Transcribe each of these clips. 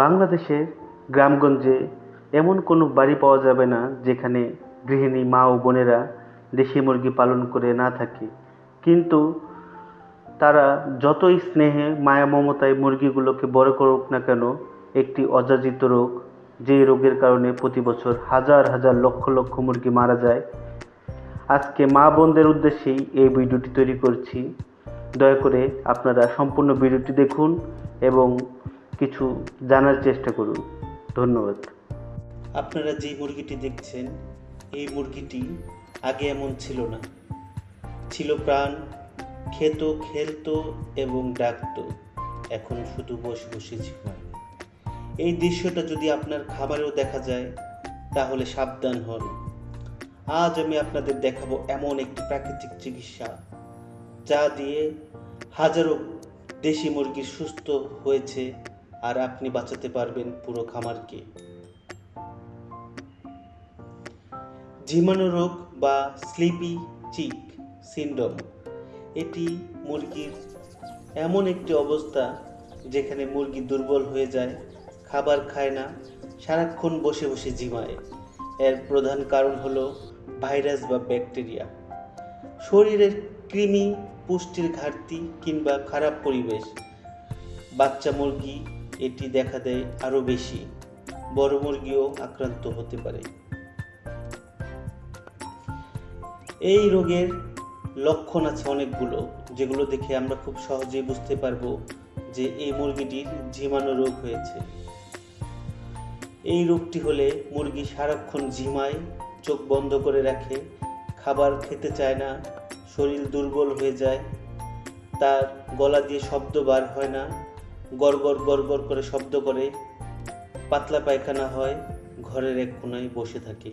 বাংলাদেশের গ্রামগঞ্জে এমন কোনো বাড়ি পাওয়া যাবে না যেখানে গৃহিণী মা ও বোনেরা দেশি মুরগি পালন করে না থাকে। কিন্তু তারা যতই স্নেহে মায়া মমতায় মুরগিগুলোকে বড় করুক না কেন, একটি অযাচিত রোগ যে রোগের কারণে প্রতি বছর হাজার হাজার লক্ষ লক্ষ মুরগি মারা যায়। আজকে মা বোনদের উদ্দেশ্যেই এই ভিডিওটি তৈরি করছি। দয়া করে আপনারা সম্পূর্ণ ভিডিওটি দেখুন এবং কিছু জানার চেষ্টা করুন। ধন্যবাদ। আপনারা যে মুরগিটি দেখছেন, এই মুরগিটি আগে এমন ছিল না। ছিল প্রাণ, খেত, খেলতো এবং ডাকতো। এখন শুধু বসে বসে ঝিমায় এই দৃশ্যটা যদি আপনার খাবারেও দেখা যায়, তাহলে সাবধান হন। আজ আমি আপনাদের দেখাবো এমন একটি প্রাকৃতিক চিকিৎসা, যা দিয়ে হাজারো দেশি মুরগি সুস্থ হয়েছে আর আপনি বাঁচাতে পারবেন পুরো খামারকে। জীবাণু রোগ বা স্লিপি চিক সিন্ড্রোম, এটি মুরগির এমন একটি অবস্থা যেখানে মুরগি দুর্বল হয়ে যায়, খাবার খায় না, সারাক্ষণ বসে বসে ঝিমায়। এর প্রধান কারণ হলো ভাইরাস বা ব্যাকটেরিয়া। শরীরের কৃমি পুষ্টির ঘাটতি কিংবা খারাপ পরিবেশ। বাচ্চা মুরগি এটি দেখা দেয় আরও বেশি। বড় মুরগিও আক্রান্ত হতে পারে। এই রোগের লক্ষণ আছে অনেকগুলো, যেগুলো দেখে আমরা খুব সহজেই বুঝতে পারব যে এই মুরগিটির ঝিমানো রোগ হয়েছে। এই রোগটি হলে মুরগি সারাক্ষণ ঝিমায়, চোখ বন্ধ করে রাখে, খাবার খেতে চায় না, শরীর দুর্বল হয়ে যায়, তার গলা দিয়ে শব্দ বার হয় না গড়গড় গড়গড় করে শব্দ করে, পাতলা পায়খানা হয়, ঘরের এক কোনায় বসে থাকে।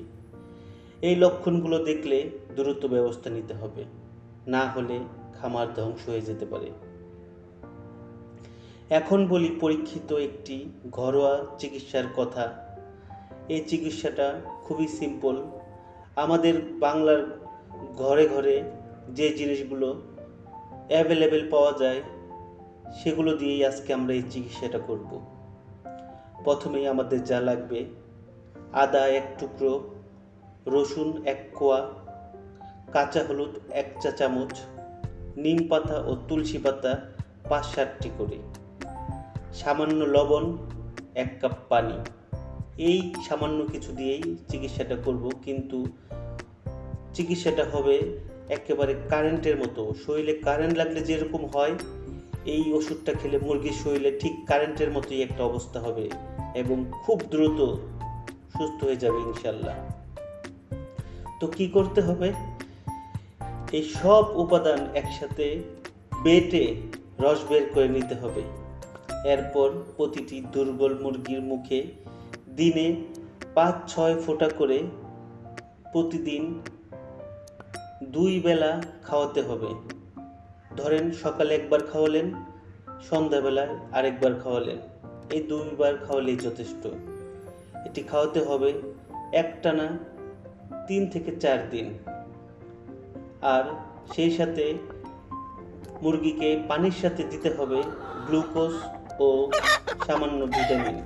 এই লক্ষণগুলো দেখলে দ্রুত ব্যবস্থা নিতে হবে, না হলে খামার ধ্বংস হয়ে যেতে পারে। এখন বলি পরীক্ষিত একটি ঘরোয়া চিকিৎসার কথা। এই চিকিৎসাটা খুবই সিম্পল আমাদের বাংলার ঘরে ঘরে যে জিনিসগুলো অ্যাভেলেবেল পাওয়া যায় সেগুলো দিয়েই আজকে আমরা এই চিকিৎসাটা করব। প্রথমেই আমাদের যা লাগবে, আদা এক টুকরো, রসুন এক কোয়া, কাঁচা হলুদ এক চা চামচ, নিম পাতা ও তুলসী পাতা পাঁচ সাতটি করে। সামান্য লবণ এক কাপ পানি। এই সামান্য কিছু দিয়েই চিকিৎসাটা করব, কিন্তু চিকিৎসাটা হবে একেবারে কারেন্টের মতো। শরীরে কারেন্ট লাগলে যেরকম হয় এই ওষুধটা খেলে মুরগির শরীরে ঠিক কারেন্টের মতোই একটা অবস্থা হবে এবং খুব দ্রুত সুস্থ হয়ে যাবে ইনশাল্লাহ তো কি করতে হবে? এই সব উপাদান একসাথে বেটে রস বের করে নিতে হবে। এরপর প্রতিটি দুর্বল মুরগির মুখে দিনে পাঁচ ছয় ফোঁটা করে প্রতিদিন দুই বেলা খাওয়াতে হবে। ধরেন সকালে একবার খাওয়ালেন, সন্ধ্যাবেলায় আরেকবার খাওয়ালেন। এই দুইবার খাওয়ালেই যথেষ্ট। এটি খাওয়াতে হবে একটানা তিন থেকে চার দিন। আর সেই সাথে মুরগিকে পানির সাথে দিতে হবে গ্লুকোজ ও সামান্য ভিটামিন।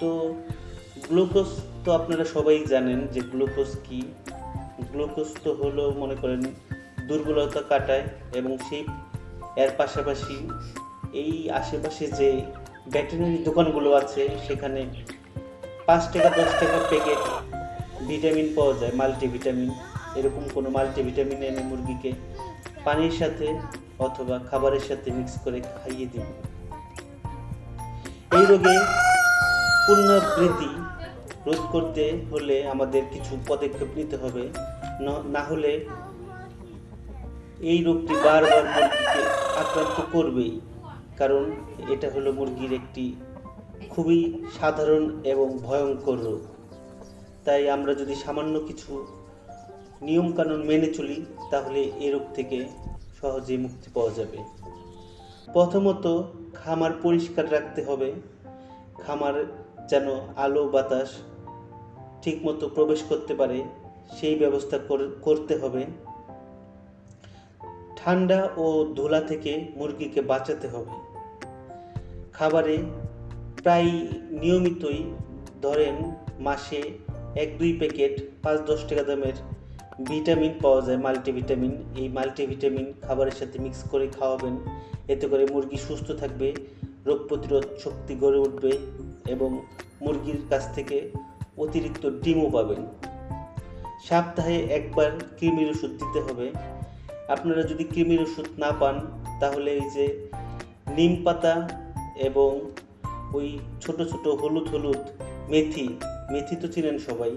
তো গ্লুকোজ তো আপনারা সবাই জানেন যে গ্লুকোজ কি? গ্লুকোজ তো হলো মনে করেন দুর্বলতা কাটায় এবং সেই এর পাশাপাশি এই আশেপাশে যে ভেটেরিনারি দোকানগুলো আছে, সেখানে পাঁচ টাকা, দশ টাকা প্যাকেট ভিটামিন পাওয়া যায়, মাল্টিভিটামিন। এরকম কোনো মাল্টিভিটামিন এনে মুরগিকে পানির সাথে অথবা খাবারের সাথে মিক্স করে খাইয়ে দিন এই রোগে পুনরাবৃত্তি রোধ করতে হলে আমাদের কিছু পদক্ষেপ নিতে হবে। না হলে এই রোগটি বারবার মুরগিকে আক্রান্ত করবেই। কারণ এটা হলো মুরগির একটি খুবই সাধারণ এবং ভয়ঙ্কর রোগ। তাই আমরা যদি সামান্য কিছু নিয়মকানুন মেনে চলি, তাহলে এই রোগ থেকে সহজেই মুক্তি পাওয়া যাবে। প্রথমত, খামার পরিষ্কার রাখতে হবে। খামার যেন আলো বাতাস ঠিকমতো প্রবেশ করতে পারে, সেই ব্যবস্থা কর- করতে হবে। ঠান্ডা ও ধুলা থেকে মুরগিকে বাঁচাতে হবে। খাবারে প্রায় নিয়মিতই ধরেন মাসে এক দুই প্যাকেট পাঁচ দশ টাকা দামের ভিটামিন পাওয়া যায়, মাল্টিভিটামিন। এই মাল্টিভিটামিন খাবারের সাথে মিক্স করে খাওয়াবেন। এতে করে মুরগি সুস্থ থাকবে, রোগ প্রতিরোধ শক্তি গড়ে উঠবে এবং মুরগির কাছ থেকে অতিরিক্ত ডিমও পাবেন। সপ্তাহে একবার কৃমির ওষুধ দিতে হবে। আপনারা যদি কৃমির ওষুধ না পান, তাহলে এই যে নিম পাতা এবং ওই ছোট ছোট হলুদ হলুদ মেথি মেথি তো চিনেন সবাই,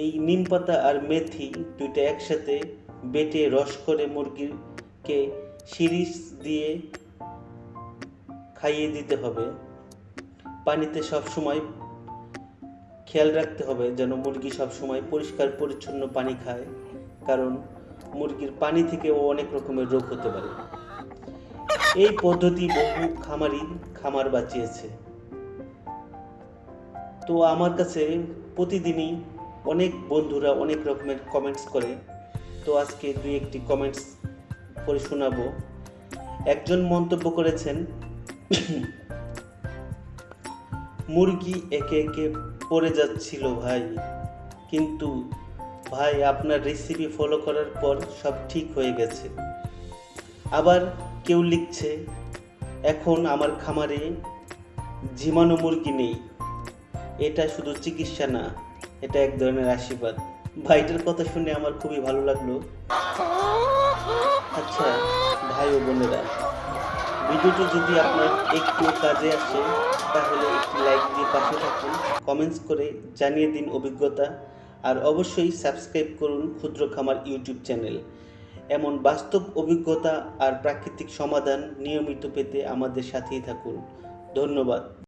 এই নিম পাতা আর মেথি দুইটা একসাথে বেটে রস করে মুরগিকে সিরিজ দিয়ে খাইয়ে দিতে হবে। পানিতে সব সময় খেয়াল রাখতে হবে যেন মুরগি সব সময় পরিষ্কার পরিচ্ছন্ন পানি খায়, কারণ মুরগির পানি থেকেও অনেক রকমের রোগ হতে পারে। এই পদ্ধতি বহু খামারি খামার বাঁচিয়েছে। তো আমার কাছে প্রতিদিনই অনেক বন্ধুরা অনেক রকমের কমেন্টস করে। তো আজকে দুই একটি কমেন্টস পড়ে শোনাবো। একজন মন্তব্য করেছেন, মুরগি একে একে পড়ে যাচ্ছিল ভাই, কিন্তু ভাই, আপনার রেসিপি ফলো করার পর সব ঠিক হয়ে গেছে। আবার কেউ লিখছে, এখন আমার খামারে জীবাণু মুরগি নেই। এটা শুধু চিকিৎসা না, এটা এক ধরনের আশীর্বাদ। ভাইটার কথা শুনে আমার খুবই ভালো লাগল। আচ্ছা ভাই ও বোনেরা, ভিডিওটি যদি আপনার একটু কাজে আসে, তাহলে একটি লাইক দিয়ে পাশে থাকুন। কমেন্টস করে জানিয়ে দিন অভিজ্ঞতা। আর অবশ্যই সাবস্ক্রাইব করুন ক্ষুদ্র খামার ইউটিউব চ্যানেল। এমন বাস্তব অভিজ্ঞতা আর প্রাকৃতিক সমাধান নিয়মিত পেতে আমাদের সাথেই থাকুন। ধন্যবাদ।